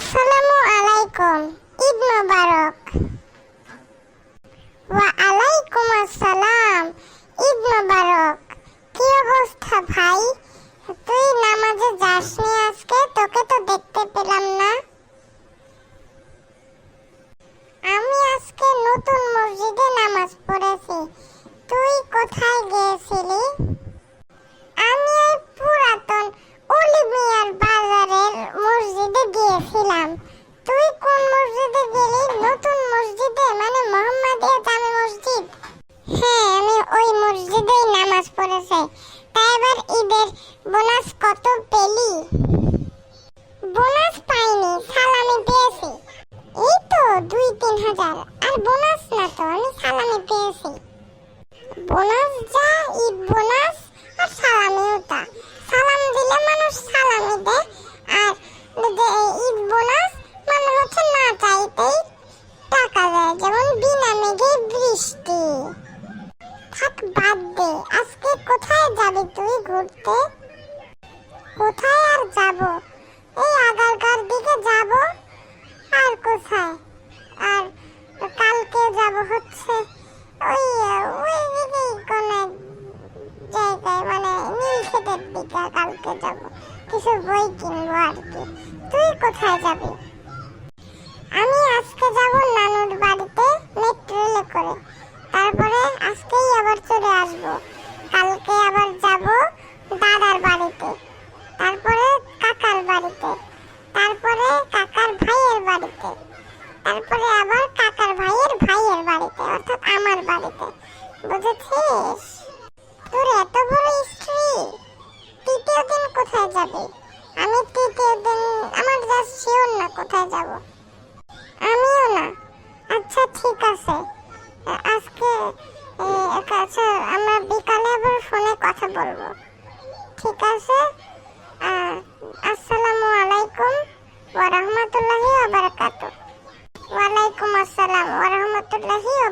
আসসালামু আলাইকুম। ঈদ মোবারক। ওয়া আলাইকুম আসসালাম। ঈদ মোবারক। কি অবস্থা ভাই? তুই নামাজে যাসনি আজকে? তোকে তো দেখতে পেলাম না। আমি আজকে নতুন মসজিদে নামাজ পড়েছি। তুই কোথায় গিয়েছিলি? তা এবার বোনাস কত পেলি? বোনাস পাইনি, সালামি পেয়েছি। এই তো দুই তিন হাজার, আর বোনাস না তো, আমি সালামি পেয়েছি। বোনাস যা, ঈদ বোনাস আর সালামিও তা সালাম দিলে মানুষ সালামি দেয় আর যে ঈদ বোনাস মানে হচ্ছে না চাইতেই টাকা দেয় যেমন বিনা মেঘে বৃষ্টি থাক বাদ দে। আজকে কোথায় যাবি তুই ঘুরতে? কোথায় আর যাব? এই আগারকার দিকে যাব? আর কোথায়? আর কালকে যাব হচ্ছে ওই ওই দিকেই কোন জায়গায় মানে নীলক্ষেতের দিকে কালকে যাব। কিছু বই কিনবো আর কি। তুই কোথায় যাবি? আমি আজকে যাব নানুর চলে আসব। কালকে আবার যাব দাদার বাড়িতে, তারপরে কাকার বাড়িতে, তারপরে কাকার ভাইয়ের বাড়িতে, তারপরে আবার কাকার ভাইয়ের ভাইয়ের বাড়িতে, অর্থাৎ আমার বাড়িতে। বুঝেছিস? তোর এত বড় স্ত্রী, তৃতীয় দিন কোথায় যাবে? আমি তৃতীয় দিন, আমার যা শিওর না কোথায় যাব। আমিও না। আচ্ছা ঠিক আছে। আজকে আচ্ছা আমরা বিকালে আবার ফোনে কথা বলব। ঠিক আছে? আসসালামু আলাইকুম। ওয়া রাহমাতুল্লাহি ওয়া ওয়ালাইকুম আসসালাম। ওয়া রাহমাতুল্লাহি ওয়া